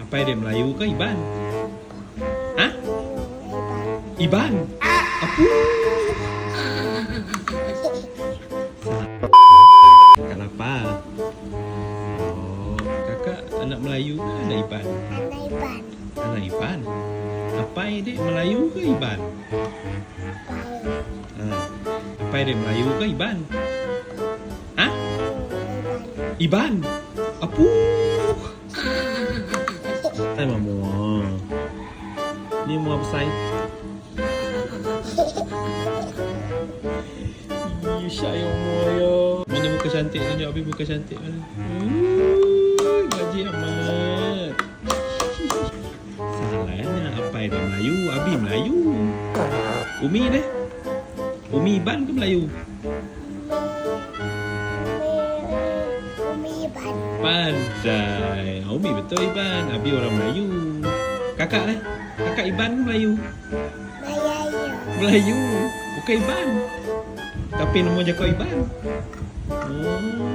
Apa dia Melayu ke Iban? Hah? Iban? Apa? Kenapa? Oh, kakak anak Melayu ke anak Iban? Anak Iban. Anak Iban? Apa dia Melayu ke Iban? Ha. Apa dia Melayu ke Iban? Hah? Iban. Apa? Tay mà mùa Ni mua apa say? Ih, sayang moyo. Mana muka cantik tunjuk Abi muka cantik mana? Uh, gaji amat. Salahnya apa dia Melayu? Abi Melayu. Umi deh. Umi Iban ke Melayu? Pandai. Umi betul Iban. Abi orang Melayu. Kakak deh. Kakak Iban Melayu? Melayu. Melayu. Bukan Iban. Tapi nama je kau Iban. Oh.